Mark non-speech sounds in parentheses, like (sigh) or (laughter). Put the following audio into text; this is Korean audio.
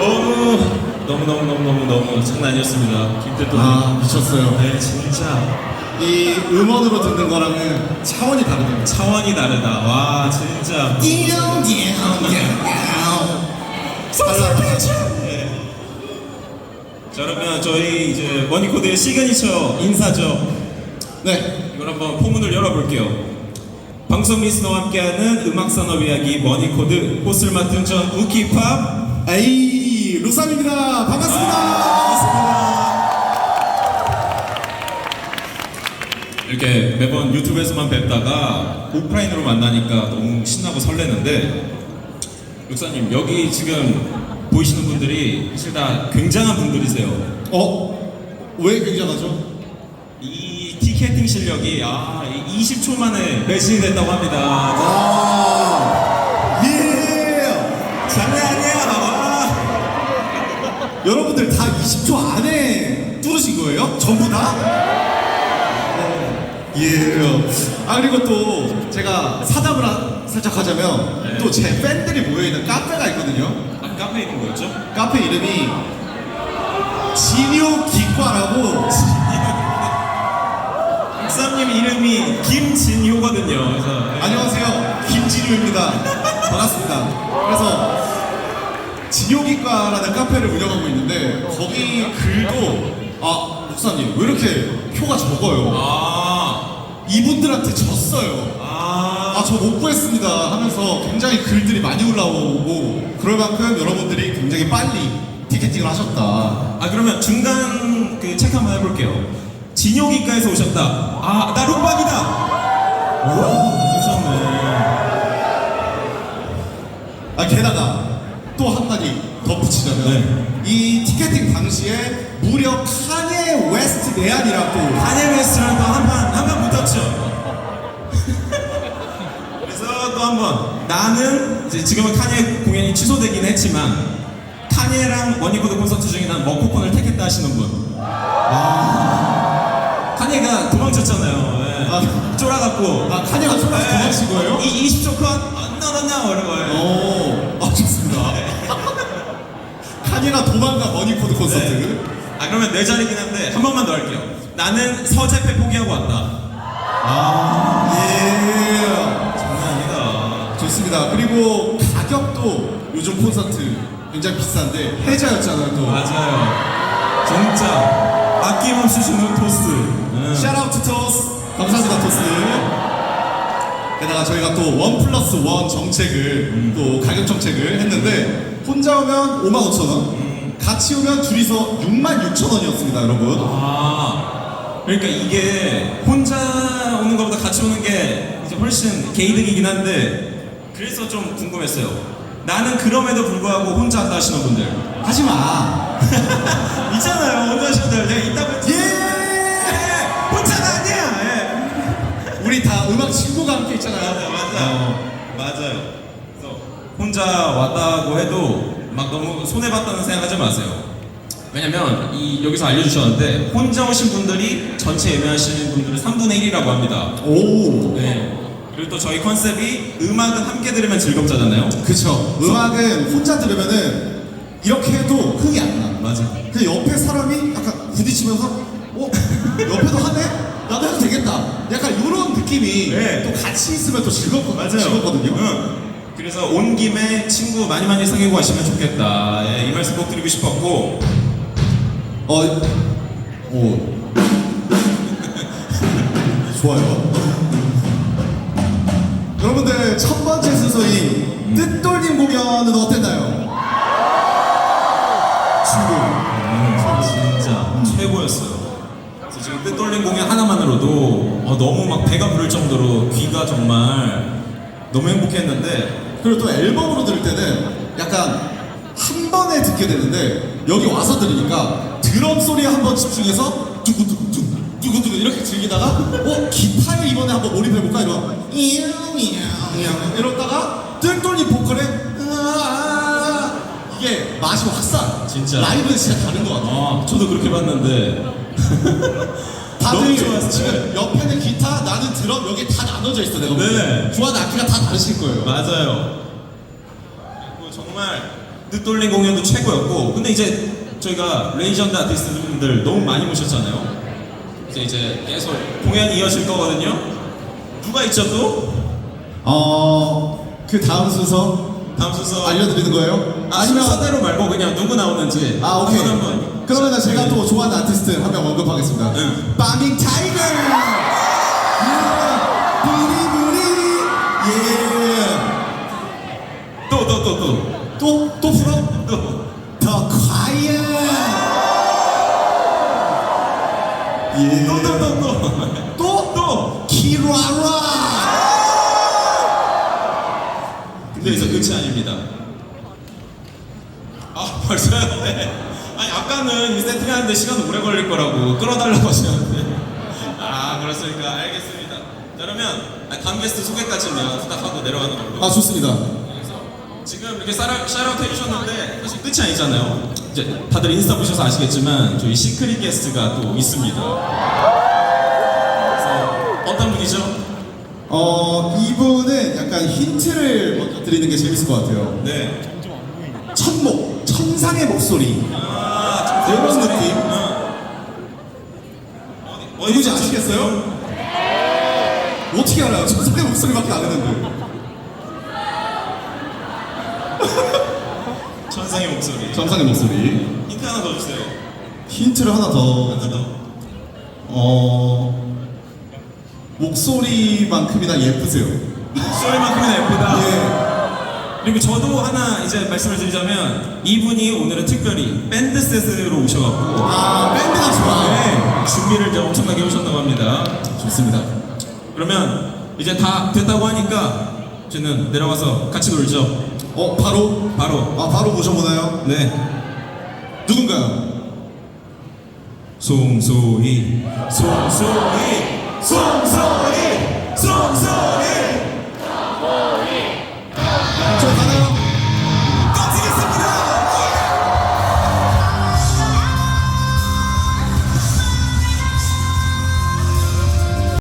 너무 너무 너무 너무 너무 너무 장난 아니었습니다. 김태도 아 미쳤어요. 네 진짜 이 음원으로 듣는 거랑은 차원이 다르네요. 차원이 다르다. 와 진짜. 네. 자 그러면 저희 이제 머니코드의 시그니처 인사죠. 네. 이걸 한번 포문을 열어볼게요. 방송 리스너와 함께하는 음악 산업 이야기 머니코드 호스를 맡은 전 우키팝 에이 루삼입니다. 반갑습니다. 이렇게 매번 유튜브에서만 뵙다가 오프라인으로 만나니까 너무 신나고 설레는데 육사님 여기 지금 보이시는 분들이 사실 다 굉장한 분들이세요. 어? 왜 굉장하죠? 이 티켓팅 실력이 아 20초 만에 매진이 됐다고 합니다. 아 여러분들 다 20초 안에 뚫으신 거예요? 전부 다? 예. 아 그리고 또 제가 사담을 하- 살짝 하자면 네. 또 제 팬들이 모여 있는 카페가 있거든요. 아, 카페 이름 뭐였죠? 카페 이름이 진유 기과라고. 육사님 이름이 김진효거든요. 그래서 네. 안녕하세요. 김진유입니다. 반갑습니다. 그래서 진효기과라는 카페를 운영하고 있는데 거기 글도 아 목사님 왜 이렇게 표가 적어요? 아, 이분들한테 졌어요. 아, 아 저 못 구했습니다 하면서 굉장히 글들이 많이 올라오고 그럴 만큼 여러분들이 굉장히 빨리 티켓팅을 하셨다. 아 그러면 중간 그 체크 한번 해볼게요. 진효기과에서 오셨다. 아, 나 룩박이다. 오, 오셨네. 아 게다가 또 한마디 덧붙이자면 네. 이 티켓팅 당시에 무려 카니에 웨스트 내한이라고 카네 웨스트랑 또 한판 한판 붙었죠. (laughs) 그래서 또 한번 나는 이제 지금은 카네 공연이 취소되긴 했지만 카네랑 머니코드 콘서트 중에 난 머코콘을 택했다 하시는 분. 아, 카네가 도망쳤잖아요. 예. 아. 쫄아갖고. 아 카니가 쫄아서 예. 도망친 거예요? 이 20초 컷, 어, 너너너 이런 거예요. 오, 아 좋습니다. 카니가 도망가 머니코드 콘서트. 아 그러면 내 자리긴 한데 한 번만 더 할게요. 나는 서재패 포기하고 왔다. 예. 장난 아니다. 좋습니다. 그리고 가격도 요즘 콘서트 굉장히 비싼데 해자였잖아요 또. 맞아요. 진짜 아낌없이 주는 토스트. 응. 샤라우트 토스. 감사합니다 토스. 게다가 저희가 또 원 플러스 원 정책을 또 가격 정책을 했는데 혼자 오면 5만 5천 원, 같이 오면 둘이서 6만 6천 원이었습니다 여러분. 아 그러니까 이게 혼자 오는 것보다 같이 오는 게 이제 훨씬 개이득이긴 한데 그래서 좀 궁금했어요. 나는 그럼에도 불구하고 혼자 한다 하시는 분들 하지 마. (laughs) 있잖아요. 혼자 하시는 분들 내가 있다고 했지. 예. 혼자가 아니야. 예. 우리 다 음악 친구가 함께 있잖아요. 맞아, 맞아. 맞아요. 그래서 혼자 왔다고 해도 막 너무 손해봤다는 생각하지 마세요. 왜냐면 이 여기서 알려주셨는데 혼자 오신 분들이 전체 예매하시는 분들은 3분의 1이라고 합니다. 오. 네. 그리고 또 저희 컨셉이 음악은 함께 들으면 즐겁잖아요. 그쵸. 음악은 혼자 들으면은 이렇게 해도 흥이 안 나. 맞아. 그 옆에 사람이 약간 부딪히면서 어? 옆에도 하네? 나도 해도 되겠다. 약간 이런 느낌이 네. 또 같이 있으면 또 즐겁거, 즐겁거든요. 응. 그래서 온 김에 친구 많이 많이 사귀고 가시면 좋겠다. 예, 이 말씀 꼭 드리고 싶었고 어, 오. (laughs) 좋아요. 여러분들 첫 번째 순서인 뜻돌림 공연은 어땠나요? 친구. 음, 진짜 최고였어요. 그래서 지금 뜻돌림 공연 하나만으로도 어, 너무 막 배가 부를 정도로 귀가 정말 너무 행복했는데 그리고 또 앨범으로 들을 때는 약간 한 번에 듣게 되는데 여기 와서 들으니까 드럼 소리에 한 번 집중해서 두구두구두 두구두구 이렇게 즐기다가 어 기타에 이번에 한번 몰입해볼까? 이러 이야이야 이러다가 뜰돌림 보컬에 이게 맛이 확산 진짜. 라이브는 진짜 다른 것 같아요. 아, 저도 그렇게 봤는데 (laughs) 다들 너무 좋았어요. 지금 옆에는 기타 나는 드럼 여기 다 나눠져 있어 내가 보기엔. 네. 좋아하는 악기가 다 다르실 거예요 맞아요. 그리고 정말 뜻돌린 공연도 최고였고 근데 이제 저희가 레이전드 아티스트분들 너무 많이 모셨잖아요. 이제 이제 계속 공연이 이어질 거거든요. 누가 있죠 또? 어, 그 다음 순서 다음 순서 알려드리는 거예요? 아, 순서대로 말고 그냥 누구 나오는지 아 오케이 한번 한번 그러면 제가 또 좋아하는 아티스트 한 명 언급하겠습니다 응. 빠밍 타이거 또또 또 또 또 또 불어? 또. 더 quiet 예. 또, 또, 또, 또. 또? 또. 키라라 근데 여기서 끝이 아닙니다. 아, 벌써요? 네. 아니, 아까는 이 세팅하는데 시간 오래 걸릴 거라고 끌어달라고 하셨는데. (laughs) 아, 그렇습니까? 알겠습니다. 자, 그러면 아, 다음 게스트 소개까지만 부탁하고 내려가는 걸로. 아 좋습니다 그래서 지금 이렇게 샤라, 샤라웃 해주셨는데 사실 끝이 아니잖아요. 이제 다들 인스타 보셔서 아시겠지만 저희 시크릿 게스트가 또 있습니다. 그래서 어떤 분이죠? 어 이분은 약간 힌트를 먼저 드리는 게 재밌을 것 같아요 네. 천상의 목소리 아, 이런. 느낌? 응. 어디, 누구지 아시겠어요? 어떻게 알아요? 천상의 목소리밖에 안 했는데 (laughs) 천상의 목소리. 천상의 목소리 힌트 하나 더 주세요. 힌트를 하나 더 하나 더. 어... 목소리만큼이나 예쁘세요 목소리만큼이나 예쁘다. 예. 그리고 저도 하나 이제 말씀을 드리자면 이분이 오늘은 특별히 밴드 셋으로 오셔갖고 아 밴드가 좋아요 네, 준비를 이제 엄청나게 해오셨다고 합니다. 좋습니다 그러면 이제 다 됐다고 하니까 저는 내려가서 같이 놀죠. 어 바로? 바로. 아 바로 모셔보나요? 네. 누군가요? 송소희. 송소희. 송소희. 송소희.